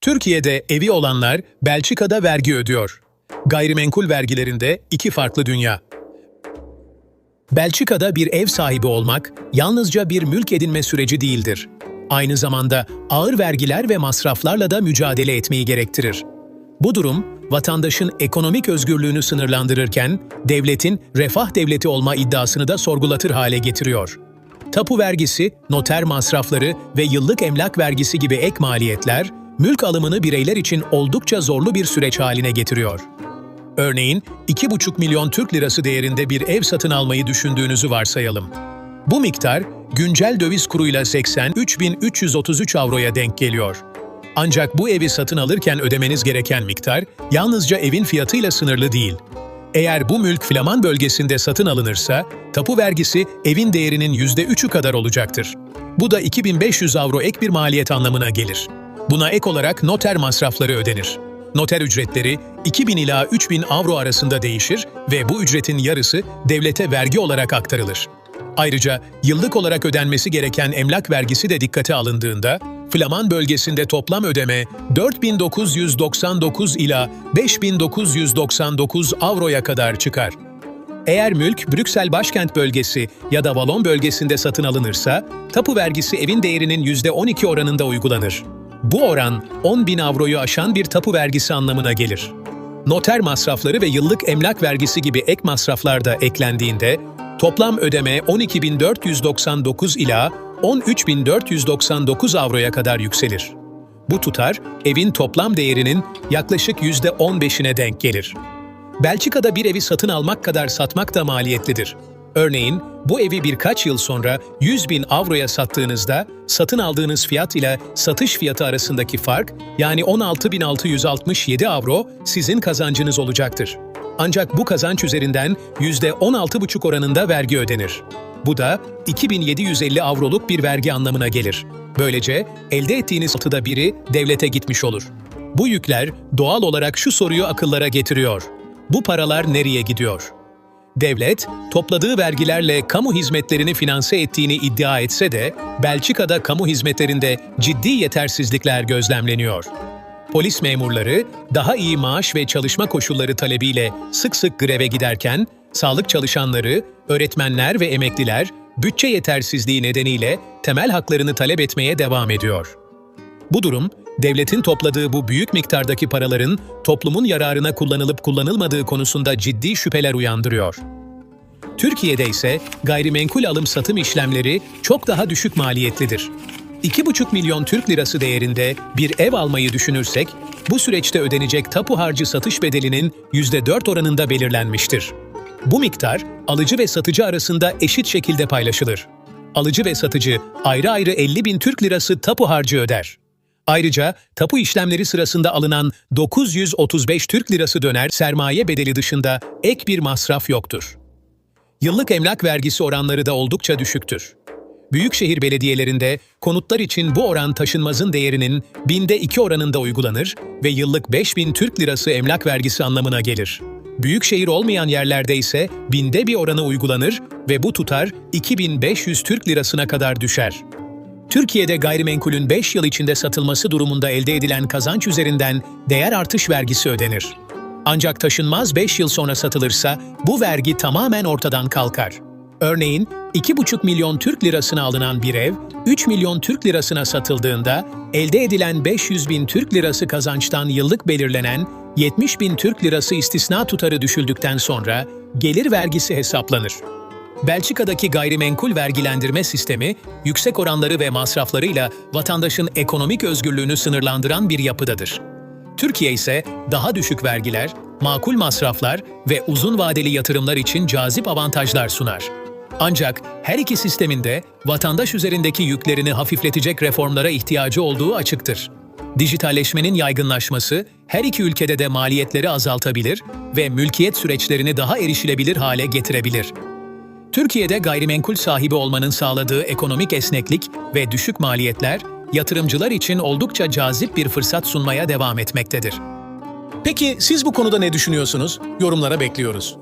Türkiye'de evi olanlar Belçika'da vergi ödüyor. Gayrimenkul vergilerinde iki farklı dünya. Belçika'da bir ev sahibi olmak yalnızca bir mülk edinme süreci değildir. Aynı zamanda ağır vergiler ve masraflarla da mücadele etmeyi gerektirir. Bu durum, vatandaşın ekonomik özgürlüğünü sınırlandırırken, devletin refah devleti olma iddiasını da sorgulatır hale getiriyor. Tapu vergisi, noter masrafları ve yıllık emlak vergisi gibi ek maliyetler, mülk alımını bireyler için oldukça zorlu bir süreç haline getiriyor. Örneğin 2,5 milyon Türk lirası değerinde bir ev satın almayı düşündüğünüzü varsayalım. Bu miktar güncel döviz kuruyla 83.333 avroya denk geliyor. Ancak bu evi satın alırken ödemeniz gereken miktar yalnızca evin fiyatıyla sınırlı değil. Eğer bu mülk Flaman bölgesinde satın alınırsa, tapu vergisi evin değerinin %3'ü kadar olacaktır. Bu da 2500 avro ek bir maliyet anlamına gelir. Buna ek olarak noter masrafları ödenir. Noter ücretleri 2000 ila 3000 avro arasında değişir ve bu ücretin yarısı devlete vergi olarak aktarılır. Ayrıca yıllık olarak ödenmesi gereken emlak vergisi de dikkate alındığında, Flaman bölgesinde toplam ödeme 4999 ila 5999 avroya kadar çıkar. Eğer mülk Brüksel başkent bölgesi ya da Valon bölgesinde satın alınırsa, tapu vergisi evin değerinin %12 oranında uygulanır. Bu oran 10 bin avroyu aşan bir tapu vergisi anlamına gelir. Noter masrafları ve yıllık emlak vergisi gibi ek masraflar da eklendiğinde toplam ödeme 12.499 ila 13.499 avroya kadar yükselir. Bu tutar evin toplam değerinin yaklaşık %15'ine denk gelir. Belçika'da bir evi satın almak kadar satmak da maliyetlidir. Örneğin bu evi birkaç yıl sonra 100 bin avroya sattığınızda satın aldığınız fiyat ile satış fiyatı arasındaki fark yani 16.667 avro sizin kazancınız olacaktır. Ancak bu kazanç üzerinden %16,5 oranında vergi ödenir. Bu da 2750 avroluk bir vergi anlamına gelir. Böylece elde ettiğiniz altıda biri devlete gitmiş olur. Bu yükler doğal olarak şu soruyu akıllara getiriyor. Bu paralar nereye gidiyor? Devlet, topladığı vergilerle kamu hizmetlerini finanse ettiğini iddia etse de, Belçika'da kamu hizmetlerinde ciddi yetersizlikler gözlemleniyor. Polis memurları, daha iyi maaş ve çalışma koşulları talebiyle sık sık greve giderken, sağlık çalışanları, öğretmenler ve emekliler, bütçe yetersizliği nedeniyle temel haklarını talep etmeye devam ediyor. Bu durum, devletin topladığı bu büyük miktardaki paraların toplumun yararına kullanılıp kullanılmadığı konusunda ciddi şüpheler uyandırıyor. Türkiye'de ise gayrimenkul alım-satım işlemleri çok daha düşük maliyetlidir. 2,5 milyon Türk lirası değerinde bir ev almayı düşünürsek, bu süreçte ödenecek tapu harcı satış bedelinin %4 oranında belirlenmiştir. Bu miktar, alıcı ve satıcı arasında eşit şekilde paylaşılır. Alıcı ve satıcı ayrı ayrı 50 bin Türk lirası tapu harcı öder. Ayrıca tapu işlemleri sırasında alınan 935 Türk lirası döner sermaye bedeli dışında ek bir masraf yoktur. Yıllık emlak vergisi oranları da oldukça düşüktür. Büyükşehir belediyelerinde konutlar için bu oran taşınmazın değerinin binde iki oranında uygulanır ve yıllık 5000 Türk lirası emlak vergisi anlamına gelir. Büyükşehir olmayan yerlerde ise binde bir oranı uygulanır ve bu tutar 2500 Türk lirasına kadar düşer. Türkiye'de gayrimenkulün 5 yıl içinde satılması durumunda elde edilen kazanç üzerinden değer artış vergisi ödenir. Ancak taşınmaz 5 yıl sonra satılırsa bu vergi tamamen ortadan kalkar. Örneğin 2,5 milyon Türk lirasına alınan bir ev, 3 milyon Türk lirasına satıldığında elde edilen 500 bin Türk lirası kazançtan yıllık belirlenen 70 bin Türk lirası istisna tutarı düşüldükten sonra gelir vergisi hesaplanır. Belçika'daki gayrimenkul vergilendirme sistemi, yüksek oranları ve masraflarıyla vatandaşın ekonomik özgürlüğünü sınırlandıran bir yapıdadır. Türkiye ise daha düşük vergiler, makul masraflar ve uzun vadeli yatırımlar için cazip avantajlar sunar. Ancak her iki sistemin de vatandaş üzerindeki yüklerini hafifletecek reformlara ihtiyacı olduğu açıktır. Dijitalleşmenin yaygınlaşması her iki ülkede de maliyetleri azaltabilir ve mülkiyet süreçlerini daha erişilebilir hale getirebilir. Türkiye'de gayrimenkul sahibi olmanın sağladığı ekonomik esneklik ve düşük maliyetler, yatırımcılar için oldukça cazip bir fırsat sunmaya devam etmektedir. Peki siz bu konuda ne düşünüyorsunuz? Yorumlara bekliyoruz.